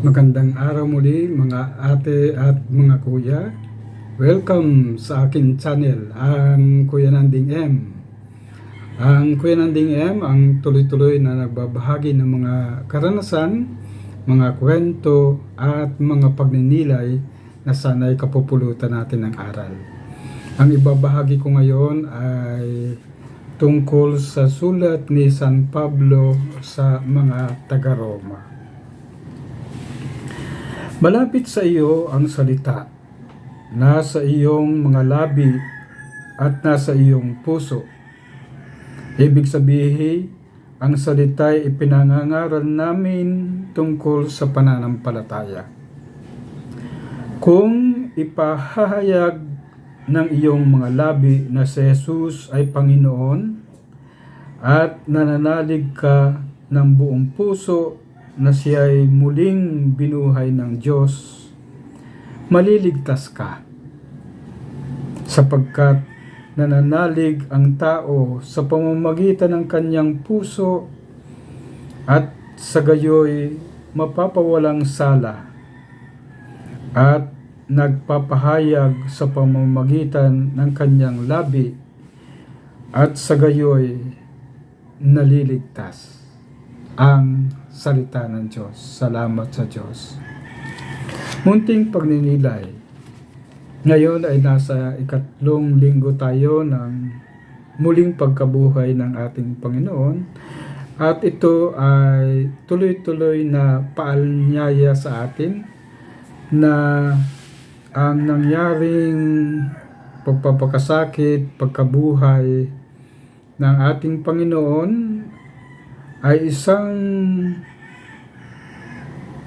Magandang araw muli mga ate at mga kuya. Welcome sa akin channel, ang Kuya Nanding M. Ang Kuya Nanding M ang tuloy-tuloy na nagbabahagi ng mga karanasan, mga kwento at mga pagninilay na sana'y kapupulutan natin ng aral. Ang ibabahagi ko ngayon ay tungkol sa sulat ni San Pablo sa mga taga-Roma. Malapit sa iyo ang salita, nasa iyong mga labi at nasa iyong puso. Ibig sabihin, ang salita ay ipinangangaral namin tungkol sa pananampalataya. Kung ipahahayag ng iyong mga labi na si Jesus ay Panginoon at nananalig ka ng buong puso na siya ay muling binuhay ng Diyos, maliligtas ka. Sapagkat nananalig ang tao sa pamamagitan ng kanyang puso at sa gayoy mapapawalang sala at nagpapahayag sa pamamagitan ng kanyang labi at sa gayoy naliligtas ang salita ng Diyos. Salamat sa Diyos. Munting pagninilay. Ngayon ay nasa ikatlong linggo tayo ng muling pagkabuhay ng ating Panginoon. At ito ay tuloy-tuloy na paalnyaya sa atin na ang nangyaring pagpapakasakit, pagkabuhay ng ating Panginoon ay isang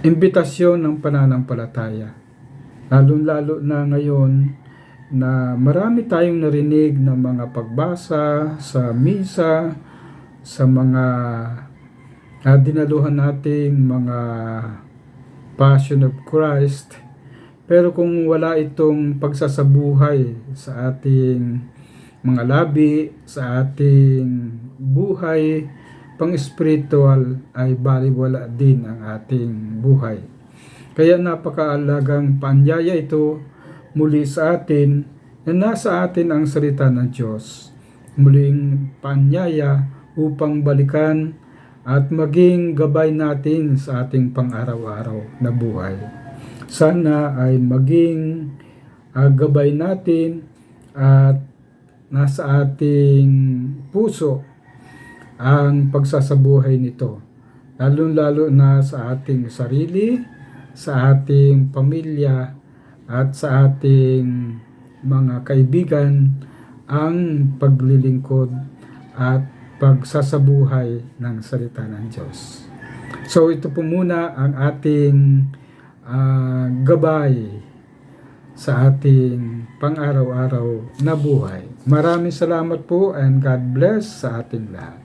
imbitasyon ng pananampalataya. Lalo-lalo na ngayon na marami tayong narinig ng mga pagbasa sa misa, sa mga uh, dinaluhan nating mga Passion of Christ. Pero kung wala itong pagsasabuhay sa ating mga labi, sa ating buhay, pang-spiritual ay baliwala din ang ating buhay. Kaya napakaalagang paanyaya ito muli sa atin na nasa atin ang salita ng Diyos. Muling paanyaya upang balikan at maging gabay natin sa ating pang-araw-araw na buhay. Sana ay maging uh, gabay natin at nasa ating puso ang pagsasabuhay nito. Lalo-lalo na sa ating sarili, sa ating pamilya, at sa ating mga kaibigan ang paglilingkod at pagsasabuhay ng salita ng Diyos. So ito po muna ang ating uh, gabay sa ating pang-araw-araw na buhay. Maraming salamat po and God bless sa ating lahat.